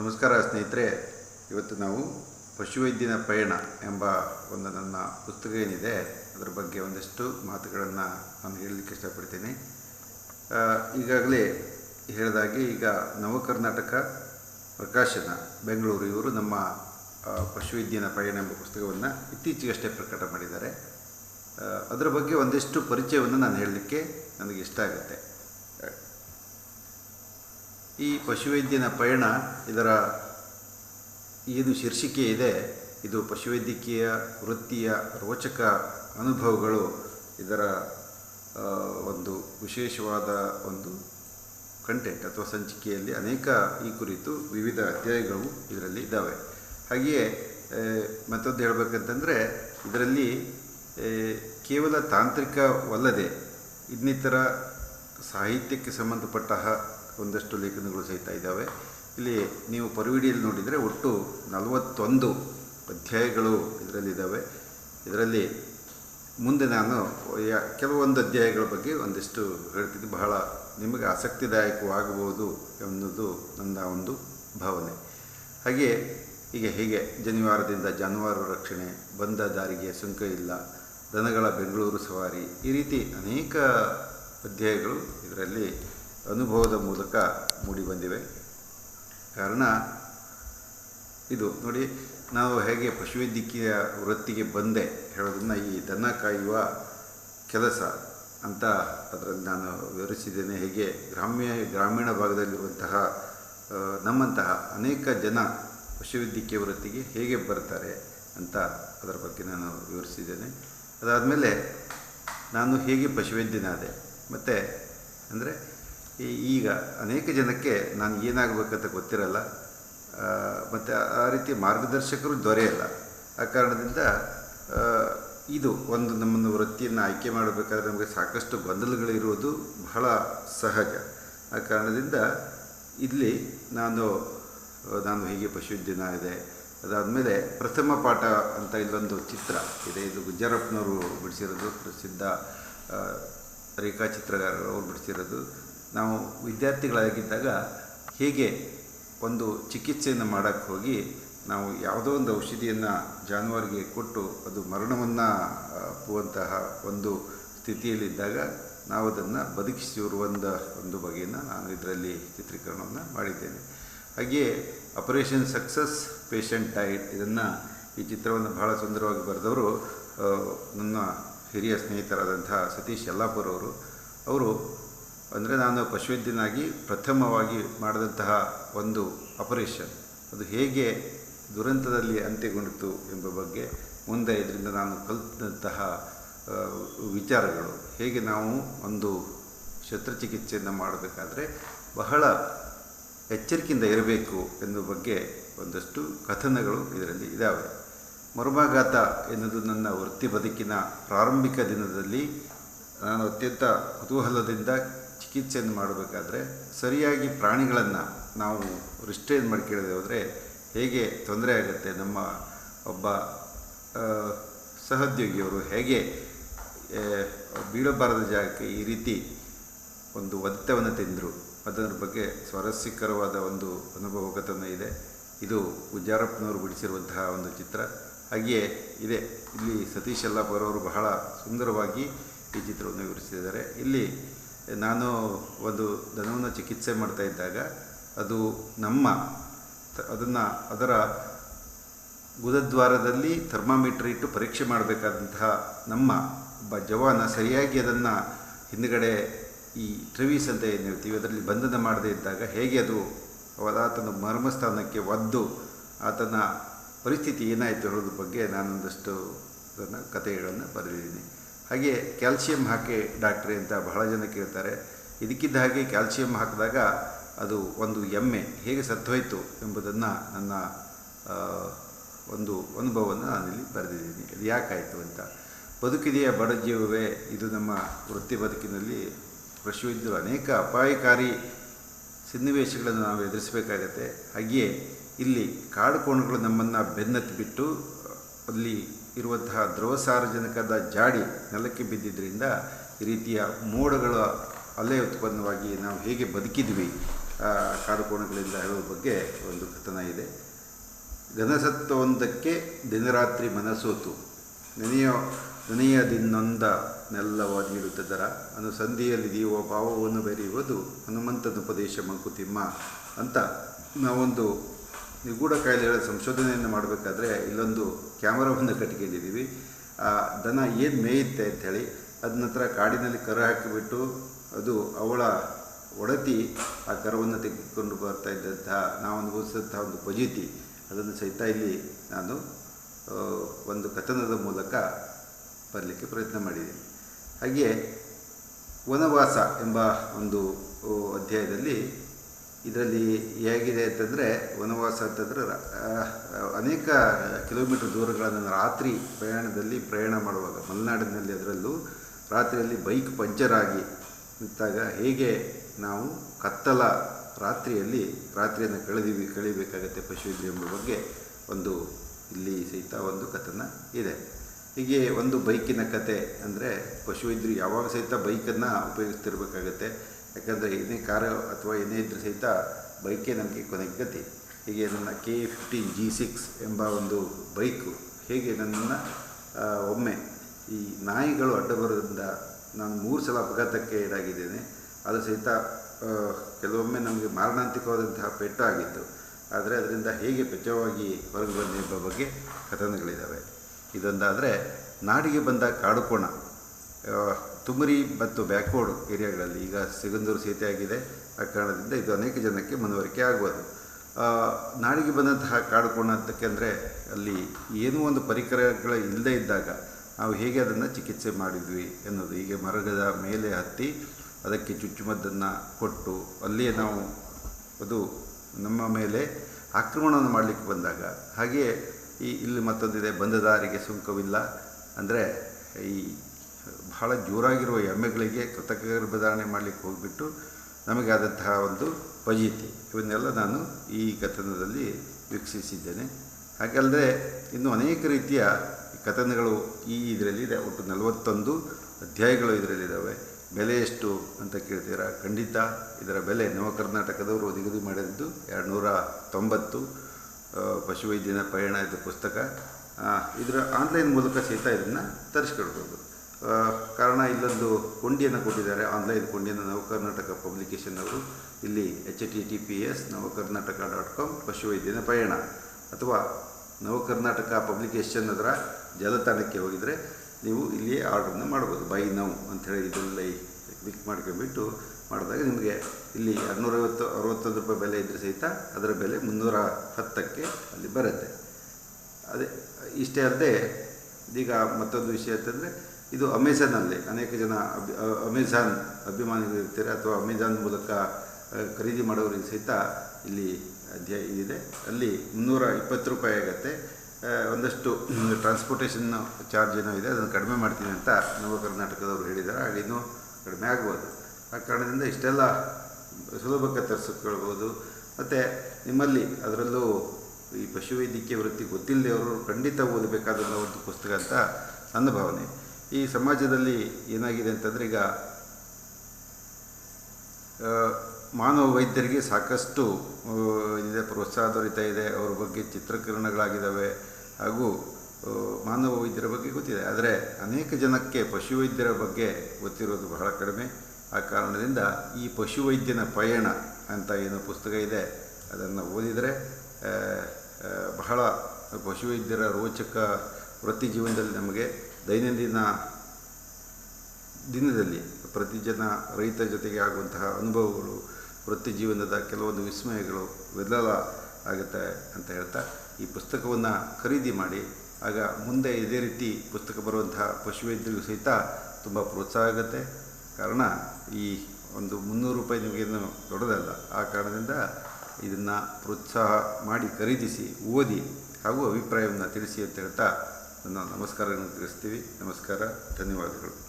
ನಮಸ್ಕಾರ ಸ್ನೇಹಿತರೆ, ಇವತ್ತು ನಾವು ಪಶುವೈದ್ಯನ ಪಯಣ ಎಂಬ ಒಂದು ನನ್ನ ಪುಸ್ತಕ ಏನಿದೆ, ಅದರ ಬಗ್ಗೆ ಒಂದಷ್ಟು ಮಾತುಗಳನ್ನು ನಾನು ಹೇಳಲಿಕ್ಕೆ ಇಷ್ಟಪಡ್ತೀನಿ. ಈಗಾಗಲೇ ಹೇಳಿದಾಗೆ ಈಗ ನವಕರ್ನಾಟಕ ಪ್ರಕಾಶನ, ಬೆಂಗಳೂರು ಇವರು ನಮ್ಮ ಪಶುವೈದ್ಯನ ಪಯಣ ಎಂಬ ಪುಸ್ತಕವನ್ನು ಇತ್ತೀಚೆಗಷ್ಟೇ ಪ್ರಕಟ ಮಾಡಿದ್ದಾರೆ. ಅದರ ಬಗ್ಗೆ ಒಂದಿಷ್ಟು ಪರಿಚಯವನ್ನು ನಾನು ಹೇಳಲಿಕ್ಕೆ ನನಗೆ ಇಷ್ಟ ಆಗುತ್ತೆ. ಈ ಪಶುವೈದ್ಯನ ಪಯಣ ಇದರ ಏನು ಶೀರ್ಷಿಕೆ ಇದೆ. ಇದು ಪಶುವೈದ್ಯಕೀಯ, ವೃತ್ತಿಯ ರೋಚಕ ಅನುಭವಗಳು ಇದರ ಒಂದು ವಿಶೇಷವಾದ ಒಂದು ಕಂಟೆಂಟ್ ಅಥವಾ ಸಂಚಿಕೆಯಲ್ಲಿ ಅನೇಕ ಈ ಕುರಿತು ವಿವಿಧ ಅಧ್ಯಾಯಗಳು ಇದರಲ್ಲಿ ಇದ್ದಾವೆ. ಹಾಗೆಯೇ ಮತ್ತೊಂದು ಹೇಳಬೇಕಂತಂದರೆ ಇದರಲ್ಲಿ ಕೇವಲ ತಾಂತ್ರಿಕವಲ್ಲದೆ ಇನ್ನಿತರ ಸಾಹಿತ್ಯಕ್ಕೆ ಸಂಬಂಧಪಟ್ಟ ಒಂದಷ್ಟು ಲೇಖನಗಳು ಸಹಿತ ಇದ್ದಾವೆ. ಇಲ್ಲಿ ನೀವು ಪರ್ವಿಡಿಯಲ್ಲಿ ನೋಡಿದರೆ ಒಟ್ಟು ನಲವತ್ತೊಂದು ಅಧ್ಯಾಯಗಳು ಇದರಲ್ಲಿದ್ದಾವೆ ಇದರಲ್ಲಿ ಮುಂದೆ ನಾನು ಕೆಲವೊಂದು ಅಧ್ಯಾಯಗಳ ಬಗ್ಗೆ ಒಂದಿಷ್ಟು ಹೇಳ್ತಿದ್ದು ಬಹಳ ನಿಮಗೆ ಆಸಕ್ತಿದಾಯಕವಾಗಬಹುದು ಎನ್ನುವುದು ನನ್ನ ಒಂದು ಭಾವನೆ. ಹಾಗೆ ಈಗ ಹೀಗೆ ಜನಿವಾರದಿಂದ ಜಾನುವಾರು ರಕ್ಷಣೆ, ಬಂದ ದಾರಿಗೆ ಸುಂಕ ಇಲ್ಲ, ದನಗಳ ಬೆಂಗಳೂರು ಸವಾರಿ ಈ ರೀತಿ ಅನೇಕ ಅಧ್ಯಾಯಗಳು ಇದರಲ್ಲಿ ಅನುಭವದ ಮೂಲಕ ಮೂಡಿಬಂದಿವೆ ಕಾರಣ ಇದು. ನೋಡಿ, ನಾವು ಹೇಗೆ ಪಶುವೈದ್ಯಕೀಯ ವೃತ್ತಿಗೆ ಬಂದೆ ಹೇಳೋದನ್ನು ಈ ದನ ಕಾಯುವ ಕೆಲಸ ಅಂತ ಅದರಲ್ಲಿ ನಾನು ವಿವರಿಸಿದ್ದೇನೆ. ಹೇಗೆ ಗ್ರಾಮ್ಯ, ಗ್ರಾಮೀಣ ಭಾಗದಲ್ಲಿರುವಂತಹ ನಮ್ಮಂತಹ ಅನೇಕ ಜನ ಪಶುವೈದ್ಯಕೀಯ ವೃತ್ತಿಗೆ ಹೇಗೆ ಬರ್ತಾರೆ ಅಂತ ಅದರ ಬಗ್ಗೆ ನಾನು ವಿವರಿಸಿದ್ದೇನೆ. ಅದಾದಮೇಲೆ ನಾನು ಹೇಗೆ ಪಶುವೈದ್ಯನಾದೆ? ಮತ್ತು ಅಂದರೆ ಈಗ ಅನೇಕ ಜನಕ್ಕೆ ನಾನು ಏನಾಗಬೇಕಂತ ಗೊತ್ತಿರಲ್ಲ. ಮತ್ತು ಆ ರೀತಿ ಮಾರ್ಗದರ್ಶಕರು ದೊರೆಯಲ್ಲ ಆ ಕಾರಣದಿಂದ ಇದು ಒಂದು ನಮ್ಮನ್ನು ವೃತ್ತಿಯನ್ನು ಆಯ್ಕೆ ಮಾಡಬೇಕಾದ್ರೆ ನಮಗೆ ಸಾಕಷ್ಟು ಗೊಂದಲಗಳಿರುವುದು ಬಹಳ ಸಹಜ. ಆ ಕಾರಣದಿಂದ ಇಲ್ಲಿ ನಾನು ನಾನು ಹೀಗೆ ಪಶುವೈದ್ಯನ ಇದೆ ಅದಾದಮೇಲೆ ಪ್ರಥಮ ಪಾಠ ಅಂತ ಇಲ್ಲೊಂದು ಚಿತ್ರ ಇದೆ. ಇದು ಗುಜ್ಜರಪ್ಪನವರು ಬಿಡಿಸಿರೋದು ಪ್ರಸಿದ್ಧ ರೇಖಾಚಿತ್ರಗಾರರು ಅವರು ಬಿಡಿಸಿರೋದು. ನಾವು ವಿದ್ಯಾರ್ಥಿಗಳಾಗಿದ್ದಾಗ ಹೇಗೆ ಒಂದು ಚಿಕಿತ್ಸೆಯನ್ನು ಮಾಡೋಕ್ಕೆ ಹೋಗಿ ನಾವು ಯಾವುದೋ ಒಂದು ಔಷಧಿಯನ್ನು ಜಾನುವಾರಿಗೆ ಕೊಟ್ಟು ಅದು ಮರಣವನ್ನು ಅಪ್ಪುವಂತಹ ಒಂದು ಸ್ಥಿತಿಯಲ್ಲಿದ್ದಾಗ ನಾವು ಅದನ್ನು ಬದುಕಿಸಿರುವಂಥ ಒಂದು ಬಗೆಯನ್ನು ನಾನು ಇದರಲ್ಲಿ ಚಿತ್ರೀಕರಣವನ್ನು ಮಾಡಿದ್ದೇನೆ. ಹಾಗೆಯೇ ಆಪರೇಷನ್ ಸಕ್ಸಸ್ ಪೇಷಂಟ್ ಡೈಟ್ ಇದನ್ನು ಈ ಚಿತ್ರವನ್ನು ಬಹಳ ಸುಂದರವಾಗಿ ಬರೆದವರು ನನ್ನ ಹಿರಿಯ ಸ್ನೇಹಿತರಾದಂಥ ಸತೀಶ್ ಯಲ್ಲಾಪುರ್ ಅವರು ಅವರು ಅಂದರೆ ನಾನು ಪಶುವೈದ್ಯನಾಗಿ ಪ್ರಥಮವಾಗಿ ಮಾಡಿದಂತಹ ಒಂದು ಆಪರೇಷನ್ ಅದು ಹೇಗೆ ದುರಂತದಲ್ಲಿ ಅಂತ್ಯಗೊಂಡಿತು ಎಂಬ ಬಗ್ಗೆ ಮುಂದೆ ಇದರಿಂದ ನಾನು ಕಲಿತಂತಹ ವಿಚಾರಗಳು. ಹೇಗೆ ನಾವು ಒಂದು ಶಸ್ತ್ರಚಿಕಿತ್ಸೆಯನ್ನು ಮಾಡಬೇಕಾದ್ರೆ ಬಹಳ ಎಚ್ಚರಿಕೆಯಿಂದ ಇರಬೇಕು ಎನ್ನುವ ಬಗ್ಗೆ ಒಂದಷ್ಟು ಕಥನಗಳು ಇದರಲ್ಲಿ ಇದ್ದಾವೆ ಮರ್ಮಾಘಾತ ಎನ್ನುವುದು ನನ್ನ ವೃತ್ತಿ ಬದುಕಿನ ಪ್ರಾರಂಭಿಕ ದಿನದಲ್ಲಿ ನಾನು ಅತ್ಯಂತ ಕುತೂಹಲದಿಂದ ಚಿಕಿತ್ಸೆಯನ್ನು ಮಾಡಬೇಕಾದ್ರೆ ಸರಿಯಾಗಿ ಪ್ರಾಣಿಗಳನ್ನು ನಾವು ರಿಸ್ಟ್ರೇನ್ ಮಾಡ್ಕೊಳ್ಳದೆ ಹೋದರೆ ಹೇಗೆ ತೊಂದರೆ ಆಗುತ್ತೆ? ನಮ್ಮ ಒಬ್ಬ ಸಹೋದ್ಯೋಗಿಯವರು ಹೇಗೆ ಬೀಳಬಾರದ ಜಾಗಕ್ಕೆ ಈ ರೀತಿ ಒಂದು ಒತ್ತವನ್ನು ತಿಂದರು? ಅದರ ಬಗ್ಗೆ ಸ್ವಾರಸ್ಯಕರವಾದ ಒಂದು ಅನುಭವ ಕಥನ ಇದೆ. ಇದು ಗುಜ್ಜಾರಪ್ಪನವರು ಬಿಡಿಸಿರುವಂತಹ ಒಂದು ಚಿತ್ರ. ಹಾಗೆಯೇ ಇದೆ. ಇಲ್ಲಿ ಸತೀಶ್ ಅಲ್ಲಾಪುರವರು ಬಹಳ ಸುಂದರವಾಗಿ ಈ ಚಿತ್ರವನ್ನು ವಿವರಿಸಿದ್ದಾರೆ. ಇಲ್ಲಿ ನಾನು ಒಂದು ದನವನ್ನು ಚಿಕಿತ್ಸೆ ಮಾಡ್ತಾ ಇದ್ದಾಗ ಅದು ನಮ್ಮ ಅದನ್ನು ಅದರ ಗುದದ್ವಾರದಲ್ಲಿ ಥರ್ಮಾಮೀಟರ್ ಇಟ್ಟು ಪರೀಕ್ಷೆ ಮಾಡಬೇಕಾದಂತಹ ನಮ್ಮ ಒಬ್ಬ ಜವಾನ ಸರಿಯಾಗಿ ಅದನ್ನು ಹಿಂದುಗಡೆ ಈ ಟ್ರಿವೀಸ್ ಅಂತ ಏನು ಹೇಳ್ತೀವಿ, ಅದರಲ್ಲಿ ಬಂಧನ ಮಾಡದೇ ಇದ್ದಾಗ ಹೇಗೆ ಅದು ಆತನ ಮರ್ಮಸ್ಥಾನಕ್ಕೆ ಒದ್ದು ಆತನ ಪರಿಸ್ಥಿತಿ ಏನಾಯಿತು ಹೇಳೋದ್ರ ಬಗ್ಗೆ ನಾನೊಂದಷ್ಟು ಅದನ್ನು ಕಥೆಗಳನ್ನು ಬರೆದಿದ್ದೀನಿ. ಹಾಗೆ ಕ್ಯಾಲ್ಸಿಯಂ ಹಾಕಿ ಡಾಕ್ಟ್ರಿ ಅಂತ ಬಹಳ ಜನ ಕೇಳ್ತಾರೆ. ಇದಕ್ಕಿದ್ದ ಹಾಗೆ ಕ್ಯಾಲ್ಸಿಯಂ ಹಾಕಿದಾಗ ಅದು ಒಂದು ಎಮ್ಮೆ ಹೇಗೆ ಸತ್ತೋಯ್ತು ಎಂಬುದನ್ನು ನನ್ನ ಒಂದು ಅನುಭವವನ್ನು ನಾನಿಲ್ಲಿ ಬರೆದಿದ್ದೀನಿ. ಅದು ಯಾಕಾಯಿತು ಅಂತ. ಬದುಕಿದೆಯ ಬಡ ಜೀವವೇ? ಇದು ನಮ್ಮ ವೃತ್ತಿ ಬದುಕಿನಲ್ಲಿ ಪಶುವಿದ್ದು ಅನೇಕ ಅಪಾಯಕಾರಿ ಸನ್ನಿವೇಶಗಳನ್ನು ನಾವು ಎದುರಿಸಬೇಕಾಗತ್ತೆ. ಹಾಗೆಯೇ ಇಲ್ಲಿ ಕಾಡು ಕೋಣಗಳು ನಮ್ಮನ್ನು ಬೆನ್ನತ್ತಿ ಬಿಟ್ಟು ಅಲ್ಲಿ ಇರುವಂತಹ ದ್ರವ ಸಾರಜನಕದ ಜಾಡಿ ನೆಲಕ್ಕೆ ಬಿದ್ದಿದ್ದರಿಂದ ಈ ರೀತಿಯ ಮೋಡಗಳ ಅಲೆ ಉತ್ಪನ್ನವಾಗಿ ನಾವು ಹೇಗೆ ಬದುಕಿದ್ವಿ ಆ, ಕಾಡುಕೋಣಗಳಿಂದ ಹೇಳುವ ಬಗ್ಗೆ ಒಂದು ಕಥನ ಇದೆ. ಘನಸತ್ವವೊಂದಕ್ಕೆ ದಿನರಾತ್ರಿ ಮನಸೋತು. ನೆನೆಯ ನೆನೆಯದಿನ್ನೊಂದ ನೆಲ್ಲವ ನೀಡುತ್ತದರ ಅನುಸಂಧಿಯಲ್ಲಿದೆಯುವ ಭಾವವನ್ನು ಬೆರೆಯುವುದು ಹನುಮಂತನ ಉಪದೇಶ ಮಂಕುತಿಮ್ಮ ಅಂತ ನಾವೊಂದು ನಿಗೂಢ ಕಾಯಿಲೆಗಳ ಸಂಶೋಧನೆಯನ್ನು ಮಾಡಬೇಕಾದ್ರೆ ಇಲ್ಲೊಂದು ಕ್ಯಾಮರಾವನ್ನು ಆ, ದನ ಏನು ಮೇಯುತ್ತೆ ಅಂಥೇಳಿ ಅದ ನಂತರ ಕಾಡಿನಲ್ಲಿ ಕರು ಹಾಕಿಬಿಟ್ಟು ಅದು ಅವಳ ಒಡತಿ ಆ ಕರವನ್ನು ತೆಗೆದುಕೊಂಡು ಬರ್ತಾ ಇದ್ದಂತಹ ನಾವು ಅನುಭವಿಸಿದಂತಹ ಒಂದು ಪಜೀತಿ. ಅದನ್ನು ಸಹಿತ ಇಲ್ಲಿ ನಾನು ಒಂದು ಕಥನದ ಮೂಲಕ ಬರಲಿಕ್ಕೆ ಪ್ರಯತ್ನ ಮಾಡಿದ್ದೀನಿ ಹಾಗೆಯೇ ವನವಾಸ ಎಂಬ ಒಂದು ಅಧ್ಯಾಯದಲ್ಲಿ ಇದರಲ್ಲಿ ಹೇಗಿದೆ ಅಂತಂದರೆ ವನವಾಸ ಅಂತಂದರೆ ಅನೇಕ ಕಿಲೋಮೀಟರ್ ದೂರಗಳನ್ನು ರಾತ್ರಿ ಪ್ರಯಾಣದಲ್ಲಿ ಪ್ರಯಾಣ ಮಾಡುವಾಗ, ಮಲೆನಾಡಿನಲ್ಲಿ ಅದರಲ್ಲೂ ರಾತ್ರಿಯಲ್ಲಿ ಬೈಕ್ ಪಂಚರ್ ಆಗಿ ನಿಂತಾಗ ಹೇಗೆ ನಾವು ಕತ್ತಲ ರಾತ್ರಿಯಲ್ಲಿ ರಾತ್ರಿಯನ್ನು ಕಳೆದಿವಿ, ಕಳಿಬೇಕಾಗತ್ತೆ ಪಶುವಿದ್ರಿ ಎಂಬ ಬಗ್ಗೆ ಒಂದು ಇಲ್ಲಿ ಸಹಿತ ಒಂದು ಕಥನ ಇದೆ. ಹೀಗೆ ಒಂದು ಬೈಕಿನ ಕತೆ ಅಂದರೆ ಪಶುವೈದ್ಯರು ಯಾವಾಗ ಸಹಿತ ಬೈಕನ್ನು ಉಪಯೋಗಿಸ್ತಿರ್ಬೇಕಾಗತ್ತೆ? ಯಾಕಂದರೆ ಏನೇ ಕಾರು ಅಥವಾ ಏನೇ ಇದ್ರೂ ಸಹಿತ ಬೈಕೇ ನನಗೆ ಕೊನೆಗೆ ಗತಿ. ಹೀಗೆ ನನ್ನ ಕೆ ಫಿಫ್ಟೀನ್ ಜಿ ಸಿಕ್ಸ್ ಎಂಬ ಒಂದು ಬೈಕು ಹೇಗೆ ನನ್ನನ್ನು ಒಮ್ಮೆ ಈ ನಾಯಿಗಳು ಅಡ್ಡ ಬರೋದ್ರಿಂದ ನಾನು ಮೂರು ಸಲ ಅಪಘಾತಕ್ಕೆ ಈಡಾಗಿದ್ದೇನೆ. ಅದು ಸಹಿತ ಕೆಲವೊಮ್ಮೆ ನಮಗೆ ಮಾರಣಾಂತಿಕವಾದಂತಹ ಪೆಟ್ಟು ಆಗಿತ್ತು. ಆದರೆ ಅದರಿಂದ ಹೇಗೆ ಪೆಚ್ಚವಾಗಿ ಹೊರಗೆ ಬಂದೆ ಎಂಬ ಬಗ್ಗೆ ಕಥನಗಳಿದ್ದಾವೆ. ಇದೊಂದಾದರೆ ನಾಡಿಗೆ ಬಂದ ಕಾಡುಕೋಣ ತುಮರಿ ಮತ್ತು ಬ್ಯಾಕ್ವರ್ಡ್ ಏರಿಯಾಗಳಲ್ಲಿ ಈಗ ಸಿಗಂದೂರು ಸೇತುವೆ ಆಗಿದೆ ಆ ಕಾರಣದಿಂದ ಇದು ಅನೇಕ ಜನಕ್ಕೆ ಮನವರಿಕೆ ಆಗುವುದು. ನಾಡಿಗೆ ಬಂದಂತಹ ಕಾಡು ಕೋಣ ಅಂದರೆ ಅಲ್ಲಿ ಏನೂ ಒಂದು ಪರಿಕರಗಳು ಇಲ್ಲದೆ ಇದ್ದಾಗ ನಾವು ಹೇಗೆ ಅದನ್ನು ಚಿಕಿತ್ಸೆ ಮಾಡಿದ್ವಿ ಎನ್ನುವುದು. ಹೀಗೆ ಮರಗದ ಮೇಲೆ ಹತ್ತಿ ಅದಕ್ಕೆ ಚುಚ್ಚುಮದ್ದನ್ನು ಕೊಟ್ಟು ಅಲ್ಲಿಯೇ ನಾವು ಅದು ನಮ್ಮ ಮೇಲೆ ಆಕ್ರಮಣವನ್ನು ಮಾಡಲಿಕ್ಕೆ ಬಂದಾಗ, ಹಾಗೆಯೇ ಈ ಇಲ್ಲಿ ಮತ್ತೊಂದಿದೆ ಬಂದ ದಾರಿಗೆ ಸುಂಕವಿಲ್ಲ. ಅಂದರೆ ಈ ಬಹಳ ಜೋರಾಗಿರುವ ಎಮ್ಮೆಗಳಿಗೆ ಕೃತಕ ಗರ್ಭಧಾರಣೆ ಮಾಡಲಿಕ್ಕೆ ಹೋಗಿಬಿಟ್ಟು ನಮಗಾದಂತಹ ಒಂದು ಪಜೀತಿ. ಇವನ್ನೆಲ್ಲ ನಾನು ಈ ಕಥನದಲ್ಲಿ ವೀಕ್ಷಿಸಿದ್ದೇನೆ. ಹಾಗಲ್ಲದೆ ಇನ್ನು ಅನೇಕ ರೀತಿಯ ಕಥನಗಳು ಈ ಇದರಲ್ಲಿದೆ ಒಟ್ಟು ನಲವತ್ತೊಂದು ಅಧ್ಯಾಯಗಳು ಇದರಲ್ಲಿದ್ದಾವೆ. ಬೆಲೆ ಎಷ್ಟು ಅಂತ ಕೇಳ್ತೀರಾ? ಖಂಡಿತ ಇದರ ಬೆಲೆ ನವ ಕರ್ನಾಟಕದವರು ನಿಗದಿ ಮಾಡಿದ್ದು ಎರಡು ನೂರ ತೊಂಬತ್ತು ಪಶುವೈದ್ಯನ ಪಯಣ ಇದು ಪುಸ್ತಕ. ಇದರ ಆನ್ಲೈನ್ ಮೂಲಕ ಸಹಿತ ಇದನ್ನು ತರಿಸ್ಕೊಳ್ಬೋದು. ಕಾರಣ ಇಲ್ಲೊಂದು ಕೊಂಡಿಯನ್ನು ಕೊಟ್ಟಿದ್ದಾರೆ. ಆನ್ಲೈನ್ ಕೊಂಡಿಯನ್ನು ನವಕರ್ನಾಟಕ ಪಬ್ಲಿಕೇಶನ್ ಅವರು. ಇಲ್ಲಿ H T T P S Navakarnataka dot com ಪಶುವೈದ್ಯನ ಪಯಣ. ಅಥವಾ ನವಕರ್ನಾಟಕ ಪಬ್ಲಿಕೇಶನ್ ಅದರ ಜಾಲತಾಣಕ್ಕೆ ಹೋಗಿದರೆ ನೀವು ಇಲ್ಲಿಯೇ ಆರ್ಡ್ರನ್ನು ಮಾಡ್ಬೋದು. ಬೈ ನೌ ಅಂಥೇಳಿ ಇದರಲ್ಲಿ ಕ್ಲಿಕ್ ಮಾಡ್ಕೊಂಡ್ಬಿಟ್ಟು ಮಾಡಿದಾಗ ನಿಮಗೆ ಇಲ್ಲಿ ಎರಡುನೂರೈವತ್ತು ಅರವತ್ತೊಂದು ರೂಪಾಯಿ ಬೆಲೆ ಇದ್ದರೆ ಸಹಿತ ಅದರ ಬೆಲೆ ಮುನ್ನೂರ ಹತ್ತಕ್ಕೆ ಅಲ್ಲಿ ಬರುತ್ತೆ. ಅದೇ, ಇಷ್ಟೇ ಅಲ್ಲದೆ ಈಗ ಮತ್ತೊಂದು ವಿಷಯ ಅಂತಂದರೆ ಇದು ಅಮೆಝಾನಲ್ಲಿ ಅನೇಕ ಜನ ಅಬ್ ಅಮೆಝಾನ್ ಅಭಿಮಾನಿಗಳು ಇರ್ತಾರೆ ಅಥವಾ ಅಮೆಝಾನ್ ಮೂಲಕ ಖರೀದಿ ಮಾಡೋರಿಗೆ ಸಹಿತ ಇಲ್ಲಿ ಅಧ್ಯಾಯ ಇದೆ ಅಲ್ಲಿ ಮುನ್ನೂರ ಇಪ್ಪತ್ತು ರೂಪಾಯಿ ಆಗುತ್ತೆ. ಒಂದಷ್ಟು ಟ್ರಾನ್ಸ್ಪೋರ್ಟೇಷನ್ ಚಾರ್ಜ್ ಏನೋ ಇದೆ, ಅದನ್ನು ಕಡಿಮೆ ಮಾಡ್ತೀನಿ ಅಂತ ನವ ಕರ್ನಾಟಕದವರು ಹೇಳಿದ್ದಾರೆ. ಹಾಗೆ ಇನ್ನೂ ಕಡಿಮೆ ಆಗ್ಬೋದು. ಆ ಕಾರಣದಿಂದ ಇಷ್ಟೆಲ್ಲ ಸುಲಭಕ್ಕೆ ತರಿಸ್ಕೊಳ್ಬೋದು. ಮತ್ತು ನಿಮ್ಮಲ್ಲಿ ಅದರಲ್ಲೂ ಈ ಪಶುವೈದ್ಯಕೀಯ ವೃತ್ತಿ ಗೊತ್ತಿಲ್ಲದೆಯವರು ಖಂಡಿತ ಓದಬೇಕಾದಂಥ ಒಂದು ಪುಸ್ತಕ ಅಂತ ನನ್ನ ಭಾವನೆ. ಈ ಸಮಾಜದಲ್ಲಿ ಏನಾಗಿದೆ ಅಂತಂದರೆ ಈಗ ಮಾನವ ವೈದ್ಯರಿಗೆ ಸಾಕಷ್ಟು ಇದೆ, ಪ್ರೋತ್ಸಾಹ ದೊರೀತಾ ಇದೆ, ಅವ್ರ ಬಗ್ಗೆ ಚಿತ್ರಕಿರಣಗಳಾಗಿದ್ದಾವೆ, ಹಾಗೂ ಮಾನವ ವೈದ್ಯರ ಬಗ್ಗೆ ಗೊತ್ತಿದೆ. ಆದರೆ ಅನೇಕ ಜನಕ್ಕೆ ಪಶುವೈದ್ಯರ ಬಗ್ಗೆ ಗೊತ್ತಿರೋದು ಬಹಳ ಕಡಿಮೆ. ಆ ಕಾರಣದಿಂದ ಈ ಪಶುವೈದ್ಯನ ಪಯಣ ಅಂತ ಏನು ಪುಸ್ತಕ ಇದೆ, ಅದನ್ನು ಓದಿದರೆ ಬಹಳ ಪಶುವೈದ್ಯರ ರೋಚಕ ವೃತ್ತಿ ಜೀವನದಲ್ಲಿ ನಮಗೆ ದೈನಂದಿನ ದಿನದಲ್ಲಿ ಪ್ರತಿ ಜನ ರೈತ ಜೊತೆಗೆ ಆಗುವಂತಹ ಅನುಭವಗಳು, ವೃತ್ತಿ ಜೀವನದ ಕೆಲವೊಂದು ವಿಸ್ಮಯಗಳು ಇವೆಲ್ಲ ಆಗುತ್ತೆ ಅಂತ ಹೇಳ್ತಾ ಈ ಪುಸ್ತಕವನ್ನು ಖರೀದಿ ಮಾಡಿ, ಆಗ ಮುಂದೆ ಇದೇ ರೀತಿ ಪುಸ್ತಕ ಬರುವಂತಹ ಪಶುವೈದ್ಯರಿಗೂ ಸಹಿತ ತುಂಬ ಪ್ರೋತ್ಸಾಹ ಆಗುತ್ತೆ. ಕಾರಣ ಈ ಒಂದು ಮುನ್ನೂರು ರೂಪಾಯಿ ನಿಮಗೇನು ದೊಡ್ಡದಲ್ಲ, ಆ ಕಾರಣದಿಂದ ಇದನ್ನು ಪ್ರೋತ್ಸಾಹ ಮಾಡಿ ಖರೀದಿಸಿ, ಓದಿ ಹಾಗೂ ಅಭಿಪ್ರಾಯವನ್ನು ತಿಳಿಸಿ ಅಂತ ಹೇಳ್ತಾ ನನ್ನ ನಮಸ್ಕಾರವನ್ನು ತಿಳಿಸ್ತೀವಿ. ನಮಸ್ಕಾರ ಧನ್ಯವಾದಗಳು.